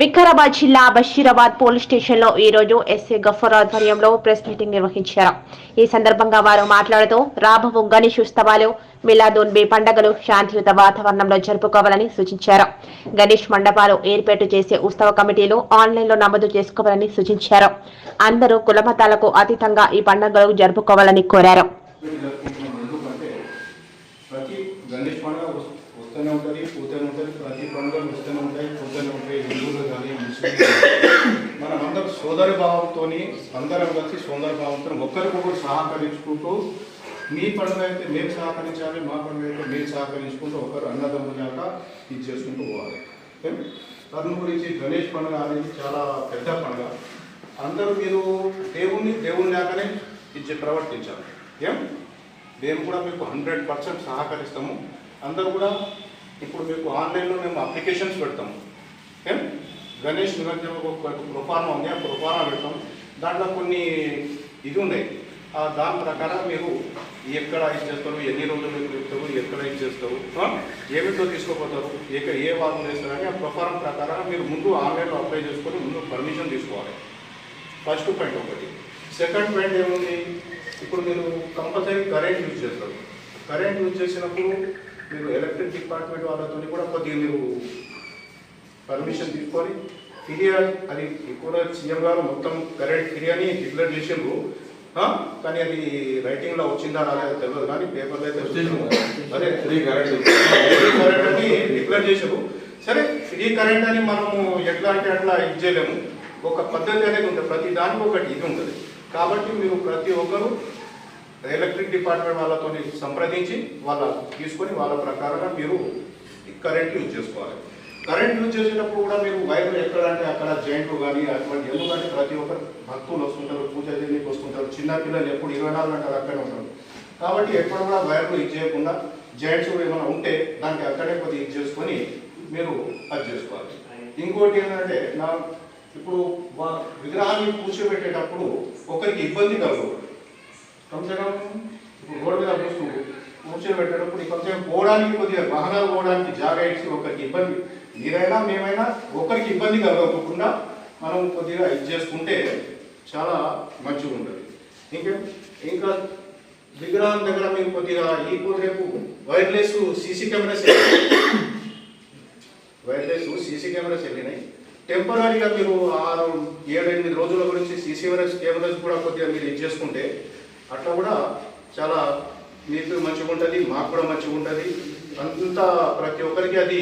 వికారాబాద్ జిల్లా బషీరాబాద్ పోలీస్ స్టేషన్లో ఈ రోజు ఎస్ఏ గఫర్ ఆధ్వర్యంలో ప్రెస్ మీటింగ్ నిర్వహించారు. ఈ సందర్భంగా వారు మాట్లాడుతూ రాబో గణేష్ ఉత్సవాలు మిలాదూన్ బి పండుగలు శాంతియుత వాతావరణంలో జరుపుకోవాలని సూచించారు. గణేష్ మండపాలు ఏర్పాటు చేసే ఉత్సవ కమిటీలు ఆన్లైన్లో నమోదు చేసుకోవాలని సూచించారు. అందరూ కులమతాలకు అతీతంగా ఈ పండుగలు జరుపుకోవాలని కోరారు. అన్ని గణేష్ పండుగ వస్తూనే ఉంటుంది పోతూనే ఉంటుంది ప్రతి పండుగలు వస్తూనే ఉంటాయి పోతూనే ఉంటాయి హిందువులు కానీ ముస్లింలు మనం అందరం సోదరి భావంతో అందరం కలిసి సోదర భావంతో ఒకరికొకరు సహకరించుకుంటూ మీ పండుగ అయితే మేము సహకరించాలి మా పండుగ అయితే మేము సహకరించుకుంటూ ఒకరు అన్నదమ్ములాక ఇది చేసుకుంటూ పోవాలి. ఏం? గురించి గణేష్ పండుగ అనేది చాలా పెద్ద పండుగ. అందరూ మీరు దేవుణ్ణి దేవుని లాగానే ఇది ప్రవర్తించాలి. మేము కూడా మీకు హండ్రెడ్ పర్సెంట్ సహకరిస్తాము. అందరూ కూడా ఇప్పుడు మీకు ఆన్లైన్లో మేము అప్లికేషన్స్ పెడతాము. ఏం? గణేష్ నిమజ్జనం ఒక ప్రొఫార్మా ఉంది ఆ ప్రొఫార్మా పెడతాం దాంట్లో కొన్ని ఇది ఉన్నాయి. దాని ప్రకారం మీరు ఎక్కడ ఇచ్చేస్తారు ఎన్ని రోజులు మీరు ఇస్తారు ఎక్కడ ఇచ్చేస్తారు ఆ? ఏమిటో తీసుకోపోతారు ఎక్కడ ఏ వారం వేస్తారని ఆ ప్రొఫార్మా ప్రకారం మీరు ముందు ఆన్లైన్లో అప్లై చేసుకొని ముందు పర్మిషన్ తీసుకోవాలి. ఫస్ట్ పాయింట్ ఒకటి. సెకండ్ పాయింట్ ఏముంది? ఇప్పుడు మీరు కంపల్సరీ కరెంట్ యూజ్ చేస్తారు. కరెంట్ యూజ్ చేసినప్పుడు మీరు ఎలక్ట్రిక్ డిపార్ట్మెంట్ వాళ్ళతో కూడా కొద్దిగా మీరు పర్మిషన్ తీసుకొని ఫిర్యాదు అది కూడా సీఎం గారు మొత్తం కరెంట్ ఫిర్యాని డిక్లేర్ చేసిండ్రు? కానీ అది రైటింగ్లో వచ్చిందా రాలేదో తెలియదు కానీ పేపర్లో అయితే. అదే ఫ్రీ కరెంట్ కరెంట్ అని డిక్లేర్ చేశారు సరే ఫ్రీ కరెంట్ అని మనము ఎట్లా అంటే అట్లా ఇది చేయలేము. ఒక పద్ధతి అనేది ఉంటుంది. ప్రతి దానికి ఒకటి ఇది ఉంటుంది. కాబట్టి మీరు ప్రతి ఒక్కరు ఎలక్ట్రిక్ డిపార్ట్మెంట్ వాళ్ళతో సంప్రదించి వాళ్ళ తీసుకొని వాళ్ళ ప్రకారంగా మీరు కరెంట్ యూజ్ చేసుకోవాలి. కరెంట్ యూజ్ చేసేటప్పుడు కూడా మీరు వైర్లు ఎక్కడ అంటే అక్కడ జాయింట్లు కానీ అటువంటి ఎందుకంటే ప్రతి ఒక్కరు భక్తులు వస్తుంటారు పూజ చేయడానికి వస్తుంటారు చిన్న పిల్లలు ఎప్పుడు ఇరవై నాలుగు గంటలు అక్కడే ఉంటారు. కాబట్టి ఎప్పుడు కూడా వైర్లు ఇది చేయకుండా జాయింట్స్ కూడా ఏమైనా ఉంటే దానికి అక్కడే కొద్దిగా ఇది చేసుకొని మీరు అది చేసుకోవాలి. ఇంకోటి ఏంటంటే నా ఇప్పుడు విగ్రహాన్ని కూర్చోబెట్టేటప్పుడు ఒకరికి ఇబ్బంది కలదు కొంచెం ఇప్పుడు రోడ్డు మీద కూర్చో. కూర్చోబెట్టేటప్పుడు కొంచెం పోవడానికి కొద్దిగా వాహనాలు పోవడానికి జాగా ఇచ్చి ఒకరికి ఇబ్బంది. మీరైనా మేమైనా ఒకరికి ఇబ్బంది కలగకుండా మనం కొద్దిగా ఇది చేసుకుంటే చాలా మంచిగా ఉంటుంది ఇంకా ఇంకా విగ్రహం దగ్గర మీరు కొద్దిగా ఈ రేపు wireless CC cameras wireless CC cameras వెళ్ళినాయి టెంపరీగా మీరు ఆరు ఏడు ఎనిమిది రోజుల గురించి సీసీ కెమెరాస్ కూడా కొద్దిగా మీరు ఇది చేసుకుంటే అట్లా కూడా చాలా మీకు మంచిగా ఉంటుంది మాకు కూడా మంచిగా ఉంటుంది. అంత ప్రతి ఒక్కరికి అది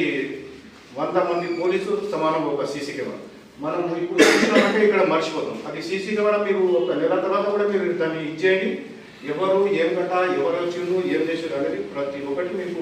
వంద మంది పోలీసు సమానం ఒక సీసీ కెమెరా. మనం ఇప్పుడు చూసినామంటే ఇక్కడ మర్చిపోతాం. అది సీసీ కెమెరా మీరు ఒక నెల తర్వాత కూడా మీరు దాన్ని ఇచ్చేయండి ఎవరు ఏం గట్ట ఎవరు వచ్చిండు ఏం చేసారు అనేది ప్రతి ఒక్కటి మీకు